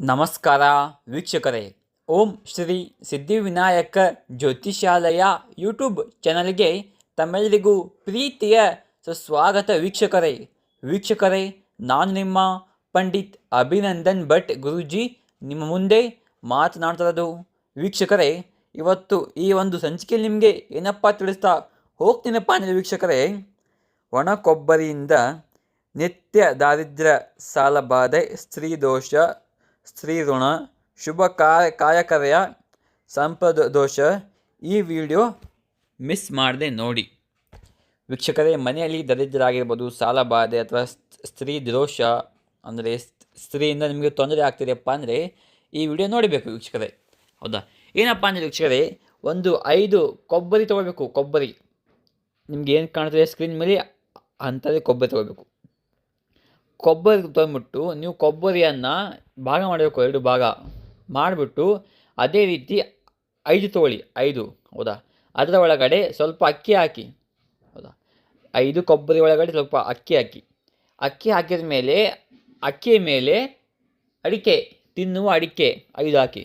ನಮಸ್ಕಾರ ವೀಕ್ಷಕರೇ. ಓಂ ಶ್ರೀ ಸಿದ್ಧಿವಿನಾಯಕ ಜ್ಯೋತಿಷಾಲಯ ಯೂಟ್ಯೂಬ್ ಚಾನಲ್ಗೆ ತಮ್ಮೆಲ್ಲರಿಗೂ ಪ್ರೀತಿಯ ಸುಸ್ವಾಗತ ವೀಕ್ಷಕರೇ. ವೀಕ್ಷಕರೇ, ನಾನು ನಿಮ್ಮ ಪಂಡಿತ್ ಅಭಿನಂದನ್ ಭಟ್ ಗುರುಜಿ. ನಿಮ್ಮ ಮುಂದೆ ಮಾತನಾಡ್ತಿರೋದು ವೀಕ್ಷಕರೇ, ಇವತ್ತು ಈ ಒಂದು ಸಂಚಿಕೆಯಲ್ಲಿ ನಿಮಗೆ ಏನಪ್ಪ ತಿಳಿಸ್ತಾ ಹೋಗ್ತೀನಪ್ಪ ಅಂದರೆ ವೀಕ್ಷಕರೇ ಒಣ ಕೊಬ್ಬರಿಯಿಂದ ನಿತ್ಯ ದಾರಿದ್ರ್ಯ ಸಾಲಬಾಧೆ ಸ್ತ್ರೀ ದೋಷ ಸ್ತ್ರೀ ಋಣ ಶುಭ ಕಾಯ ಕಾಯಕರೆಯ ಸಂಪದ ದೋಷ ಈ ವಿಡಿಯೋ ಮಿಸ್ ಮಾಡದೆ ನೋಡಿ. ವೀಕ್ಷಕರೇ, ಮನೆಯಲ್ಲಿ ದರಿದ್ರಾಗಿರ್ಬೋದು ಸಾಲ ಬಾಧೆ ಅಥವಾ ಸ್ತ್ರೀ ದೋಷ ಅಂದರೆ ಸ್ತ್ರೀಯಿಂದ ನಿಮಗೆ ತೊಂದರೆ ಆಗ್ತಿದೆಯಪ್ಪ ಅಂದರೆ ಈ ವಿಡಿಯೋ ನೋಡಬೇಕು ವೀಕ್ಷಕರೇ. ಹೌದಾ? ಏನಪ್ಪ ಅಂದರೆ ವೀಕ್ಷಕರೇ, ಒಂದು ಐದು ಕೊಬ್ಬರಿ ತೊಗೋಬೇಕು, ಕೊಬ್ಬರಿ. ನಿಮ್ಗೆ ಏನು ಕಾಣ್ತದೆ ಸ್ಕ್ರೀನ್ ಮೇಲೆ? ಅಂಥದ್ದೇ ಕೊಬ್ಬರಿ ತೊಗೋಬೇಕು. ಕೊಬ್ಬರಿ ತಂದ್ಬಿಟ್ಟು ನೀವು ಕೊಬ್ಬರಿಯನ್ನು ಭಾಗ ಮಾಡಬೇಕು, ಎರಡು ಭಾಗ ಮಾಡಿಬಿಟ್ಟು ಅದೇ ರೀತಿ ಐದು ತೊಗೊಳ್ಳಿ, ಐದು ಹೌದಾ? ಅದರ ಒಳಗಡೆ ಸ್ವಲ್ಪ ಅಕ್ಕಿ ಹಾಕಿ, ಹೌದಾ? ಐದು ಕೊಬ್ಬರಿ ಒಳಗಡೆ ಸ್ವಲ್ಪ ಅಕ್ಕಿ ಹಾಕಿ. ಅಕ್ಕಿ ಹಾಕಿದ ಮೇಲೆ ಅಕ್ಕಿಯ ಮೇಲೆ ಅಡಿಕೆ, ತಿನ್ನುವ ಅಡಿಕೆ ಐದು ಹಾಕಿ.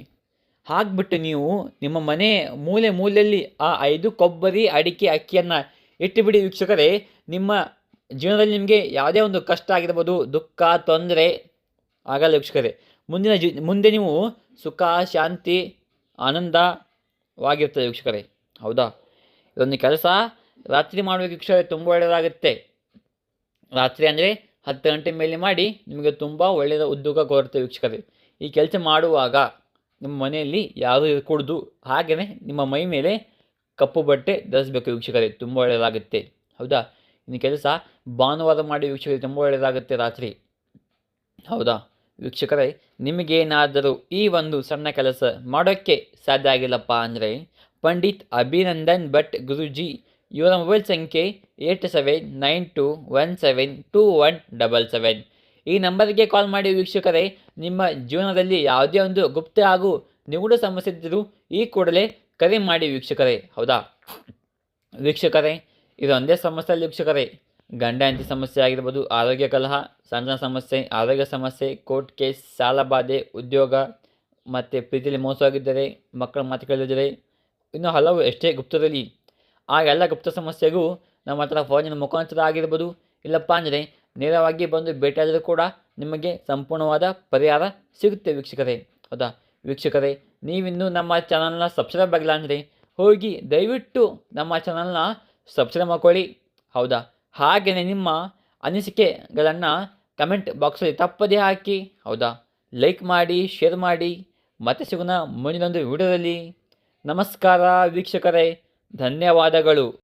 ಹಾಕಿಬಿಟ್ಟು ನೀವು ನಿಮ್ಮ ಮನೆ ಮೂಲೆ ಮೂಲೆಯಲ್ಲಿ ಆ ಐದು ಕೊಬ್ಬರಿ, ಅಡಿಕೆ, ಅಕ್ಕಿಯನ್ನು ಇಟ್ಟುಬಿಡಿ ವೀಕ್ಷಕರೇ, ನಿಮ್ಮ ಜೀವನದಲ್ಲಿ ನಿಮಗೆ ಯಾವುದೇ ಒಂದು ಕಷ್ಟ ಆಗಿರ್ಬೋದು, ದುಃಖ, ತೊಂದರೆ ಆಗಲ್ಲ ವೀಕ್ಷಕರೇ. ಮುಂದಿನ ಮುಂದೆ ನೀವು ಸುಖ, ಶಾಂತಿ ಆನಂದವಾಗಿರ್ತದೆ ವೀಕ್ಷಕರೇ. ಹೌದಾ? ಇದೊಂದು ಕೆಲಸ. ರಾತ್ರಿ ಮಾಡುವ ವೀಕ್ಷಕರೇ, ತುಂಬ ಒಳ್ಳೆಯದಾಗುತ್ತೆ. ರಾತ್ರಿ ಅಂದರೆ ಹತ್ತು ಗಂಟೆ ಮೇಲೆ ಮಾಡಿ ನಿಮಗೆ ತುಂಬ ಒಳ್ಳೆಯದ ಉದ್ಯೋಗ ಕೋರುತ್ತೆ ವೀಕ್ಷಕರೇ. ಈ ಕೆಲಸ ಮಾಡುವಾಗ ನಿಮ್ಮ ಮನೆಯಲ್ಲಿ ಯಾರೂ ಇರಕೂಡ್ದು, ಹಾಗೆಯೇ ನಿಮ್ಮ ಮೈ ಮೇಲೆ ಕಪ್ಪು ಬಟ್ಟೆ ಧರಿಸಬೇಕು ವೀಕ್ಷಕರೇ. ತುಂಬ ಒಳ್ಳೆಯದಾಗುತ್ತೆ. ಹೌದಾ? ಇನ್ನು ಕೆಲಸ ಭಾನುವಾರ ಮಾಡಿ ವೀಕ್ಷಕರು ತುಂಬ ಒಳ್ಳೆಯದಾಗುತ್ತೆ ರಾತ್ರಿ. ಹೌದಾ? ವೀಕ್ಷಕರೇ, ನಿಮಗೇನಾದರೂ ಈ ಒಂದು ಸಣ್ಣ ಕೆಲಸ ಮಾಡೋಕ್ಕೆ ಸಾಧ್ಯ ಆಗಿಲ್ಲಪ್ಪ ಅಂದರೆ, ಪಂಡಿತ್ ಅಭಿನಂದನ್ ಭಟ್ ಗುರುಜಿ, ಇವರ ಮೊಬೈಲ್ ಸಂಖ್ಯೆ eight seven nine two one seven two one double seven. ಈ ನಂಬರ್ಗೆ ಕಾಲ್ ಮಾಡಿ ವೀಕ್ಷಕರೇ, ನಿಮ್ಮ ಜೀವನದಲ್ಲಿ ಯಾವುದೇ ಒಂದು ಗುಪ್ತ ಹಾಗೂ ನಿಗೂಢ ಸಮಸ್ಯೆ ಇದ್ದರೂ ಈ ಕೂಡಲೇ ಕರೆ ಮಾಡಿ ವೀಕ್ಷಕರೇ. ಹೌದಾ? ವೀಕ್ಷಕರೇ ಇದೊಂದೇ ಸಮಸ್ಯೆ ಅಲ್ಲಿ ವೀಕ್ಷಕರೇ ಗಂಡ ಹೆಂಡತಿ ಸಮಸ್ಯೆ ಆಗಿರ್ಬೋದು, ಆರೋಗ್ಯ ಕಲಹ, ಸಣ್ಣ ಸಮಸ್ಯೆ, ಆರೋಗ್ಯ ಸಮಸ್ಯೆ, ಕೋರ್ಟ್ ಕೇಸ್, ಸಾಲ ಬಾಧೆ, ಉದ್ಯೋಗ ಮತ್ತು ಪ್ರೀತಿಯಲ್ಲಿ ಮೋಸವಾಗಿದ್ದರೆ, ಮಕ್ಕಳ ಮಾತು ಕೇಳಿದರೆ, ಇನ್ನೂ ಹಲವು ಎಷ್ಟೇ ಗುಪ್ತದಲ್ಲಿ ಆ ಎಲ್ಲ ಗುಪ್ತ ಸಮಸ್ಯೆಗೂ ನಮ್ಮ ಹತ್ರ ಫೋನಿನ ಮುಖಾಂತರ ಆಗಿರ್ಬೋದು. ಇಲ್ಲಪ್ಪ ಅಂದರೆ ನೇರವಾಗಿ ಬಂದು ಭೇಟಿಯಾದರೂ ಕೂಡ ನಿಮಗೆ ಸಂಪೂರ್ಣವಾದ ಪರಿಹಾರ ಸಿಗುತ್ತೆ ವೀಕ್ಷಕರೇ. ಹೌದಾ? ವೀಕ್ಷಕರೇ, ನೀವಿನ್ನೂ ನಮ್ಮ ಚಾನಲ್ನ ಸಬ್ಸ್ಕ್ರೈಬ್ ಆಗಿಲ್ಲ ಅಂದರೆ ಹೋಗಿ ದಯವಿಟ್ಟು ನಮ್ಮ ಚಾನಲ್ನ ಸಬ್ಸ್ಕ್ರೈಬ್ ಮಾಡ್ಕೊಳ್ಳಿ. ಹೌದಾ? ಹಾಗೆಯೇ ನಿಮ್ಮ ಅನಿಸಿಕೆಗಳನ್ನು ಕಮೆಂಟ್ ಬಾಕ್ಸಲ್ಲಿ ತಪ್ಪದೇ ಹಾಕಿ. ಹೌದಾ? ಲೈಕ್ ಮಾಡಿ ಶೇರ್ ಮಾಡಿ. ಮತ್ತೆ ಸಿಗೋಣ ಮುಂದಿನೊಂದು ವಿಡಿಯೋದಲ್ಲಿ. ನಮಸ್ಕಾರ ವೀಕ್ಷಕರೇ. ಧನ್ಯವಾದಗಳು.